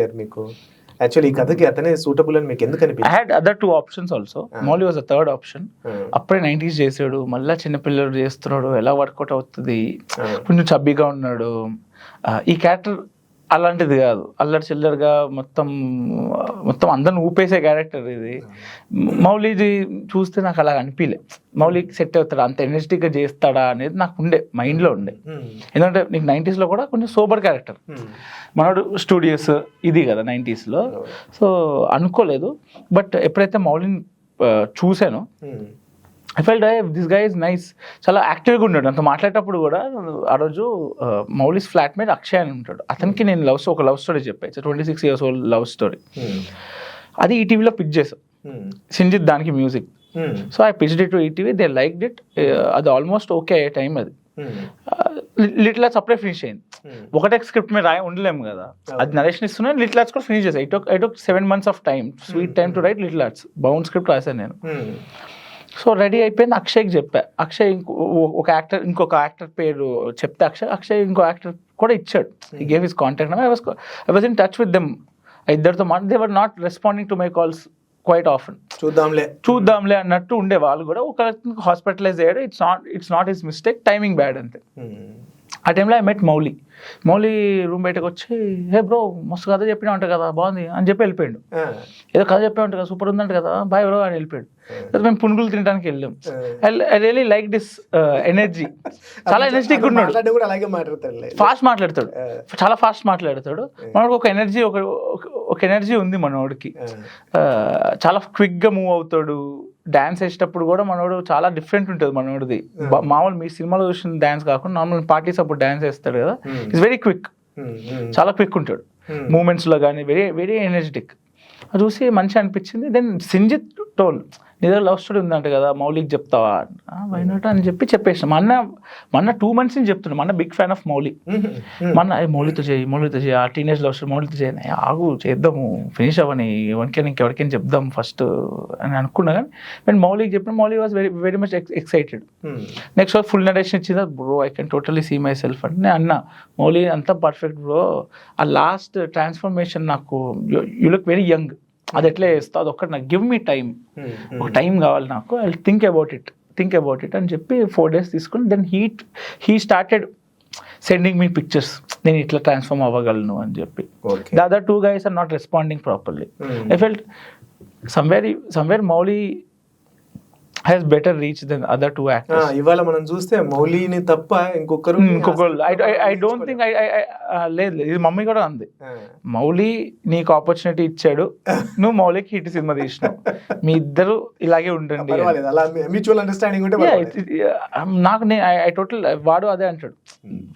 అనిపించలేరు మీకు. యాక్చువల్లీ ఈ కథకి అతనే సూటబుల్ అని మీకు ఎందుకు అనిపించింది? Had other two options also. Mouli was a third option అప్పుడే నైంటీస్ చేసాడు. మళ్ళీ చిన్నపిల్లలు చేస్తున్నాడు. ఎలా వర్కౌట్ అవుతుంది? కొంచెం చబ్బీగా ఉన్నాడు. ఈ క్యారెక్టర్ అలాంటిది కాదు. అల్లరి చిల్లరగా మొత్తం మొత్తం అందరిని ఊపేసే క్యారెక్టర్ ఇది. మౌలిది చూస్తే నాకు అలా అనిపించలే మౌలి సెట్ అవుతాడా? అంత ఎనర్జెటిక్గా చేస్తాడా అనేది నాకు ఉండే మైండ్లో ఉండే. ఉమ్, ఎందుకంటే నీకు నైంటీస్లో కూడా కొంచెం సోబర్ క్యారెక్టర్ ఉమ్, మనోడు స్టూడియోస్ ఇది కదా నైంటీస్లో సో అనుకోలేదు. బట్ ఎప్పుడైతే మౌలిని చూశానో I felt this guy is nice చాలా యాక్టివ్గా ఉన్నాడు. అంత మాట్లాడేటప్పుడు కూడా ఆ రోజు మౌలిస్ ఫ్లాట్ మేట్ అక్షయ్ అని ఉంటాడు. అతనికి నేను లవ్ ఒక లవ్ స్టోరీ చెప్పాను twenty six years old love story అది ఈటీవీలో పిచ్ చేసాం సింజిత్ దానికి music so I pitch it to ETV they like it అది ఆల్మోస్ట్ ఓకే అయ్యే టైం అది. ఉమ్, లిటిల్ లాట్స్ అప్పుడే ఫినిష్ అయింది. ఉమ్, ఒకటే స్క్రిప్ట్ మీద రాయ ఉండలేము కదా. అది నరేషన్ ఇస్తున్నా లిటిల్ లాట్స్ కూడా ఫినిష్ చేసాను it I took seven months of time sweet time to write Little Hearts bound script రాశాను నేను. ఉమ్, సో రెడీ అయిపోయింది అక్షయ్కి చెప్పా. అక్షయ్ ఇంకో ఒక యాక్టర్ ఇంకొక యాక్టర్ పేరు చెప్తే అక్షయ్ అక్షయ్ ఇంకో యాక్టర్ కూడా ఇచ్చాడు. He gave his contact I was I was in touch with them ఇద్దరితో మాట they were not responding to my calls quite often చూద్దాంలే. చూద్దాంలే అన్నట్టు ఉండే వాళ్ళు కూడా ఒక హాస్పిటలైజ్ అయ్యాడు it's not it's not his mistake timing bad అంతే. ఉమ్, ఆ టైంలో I met Mouli Mouli room బయటకు వచ్చి హే బ్రో మస్తు కథ చెప్పినా ఉంటా కదా బాగుంది అని చెప్పి వెళ్ళిపోయాడు. ఏదో కథ చెప్పే ఉంటా కదా సూపర్ ఉందంట కదా బాయ్ బ్రో అని వెళ్ళిపోయాడు. మేము పునుగులు తినడానికి వెళ్ళాం. I really like this energy చాలా ఎనర్జెటిక్ ఉన్నాడు. ఫాస్ట్ మాట్లాడతాడు. చాలా ఫాస్ట్ మాట్లాడతాడు. మనోడికి ఒక ఎనర్జీ ఒక ఒక- ఎనర్జీ ఉంది మనోడికి. చాలా క్విక్గా మూవ్ అవుతాడు. డాన్స్ వేసేటప్పుడు కూడా మనోడు చాలా డిఫరెంట్ ఉంటుంది మనోడిది. బా- మామూలు మీ సినిమాలో చూసిన డాన్స్ కాకుండా నార్మల్ పార్టీస్ అప్పుడు డాన్స్ వేస్తాడు కదా. Hmm. ఇట్స్ వెరీ క్విక్ చాలా క్విక్ ఉంటాడు. Hmm. మూమెంట్స్లో కానీ వెరీ వెరీ ఎనర్జెటిక్ చూసి మంచి అనిపించింది. దెన్ సింజిత్ టోల్ నీ దగ్గర లవ్ స్టోరీ ఉందంట కదా మౌలికి చెప్తావా? వైనాట్ అని చెప్పి చెప్పేసిన. మా అన్న మా అన్న టూ మంత్స్ నుంచి చెప్తున్నాడు మా అన్న బిగ్ ఫ్యాన్ ఆఫ్ మౌలి మన మౌలితో చేయి మౌలితో చేయి. ఆ టీనేజ్ లవ్ స్టోరీ మౌలితో చేయి. "ఏ, ఆగు చేద్దాము. ఫినిష్ అవ్వని ఎవరికైనా ఇంకెవరికైనా చెప్దాం ఫస్ట్ అని అనుకున్నా కానీ నేను మౌలికి చెప్పిన Mouli was very very much excited next full narration ఇచ్చిందా? Bro I can totally see myself అంటే నేను అన్నా మౌలి అంతా పర్ఫెక్ట్ బ్రో ఆ లాస్ట్ ట్రాన్స్ఫర్మేషన్ నాకు యూ లుక్ వెరీ యంగ్ అది ఎట్లా చేస్తా? అది ఒక్కటి నాకు గివ్ మీ టైం ఒక టైం కావాలి నాకు. I think about it think about it అని చెప్పి ఫోర్ డేస్ తీసుకుని then he he started sending me pictures నేను ఇట్లా ట్రాన్స్ఫార్మ్ అవ్వగలను అని చెప్పి. Okay the other two guys are not responding properly I felt somewhere somewhere Mouli has better reach than other two actors ఇవాళ మనం చూస్తే మౌలిని తప్ప ఇంకొకరు ఇంకొక ఐ డోంట్ థింక్ ఐ లేదు లేదు, ఇది మమ్మీ కూడా అంది. మౌలి నీకు ఆపర్చునిటీ ఇచ్చాడు. నువ్వు మౌలికి హిట్ సినిమా తీసినావు. మీ ఇద్దరు ఇలాగే ఉండండి అండర్స్టాండింగ్ ఉంటే it- it- నాకు నేను ఐ టోటల్ వాడు అదే అంటాడు.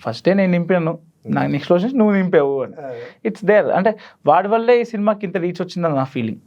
ఫస్టే నేను నింపాను. నా నెక్స్ట్ రోజు నువ్వు నింపావు అని. ఇట్స్ దేర్ అంటే వాడి వల్లే ఈ సినిమాకి ఇంత రీచ్ వచ్చిందని నా ఫీలింగ్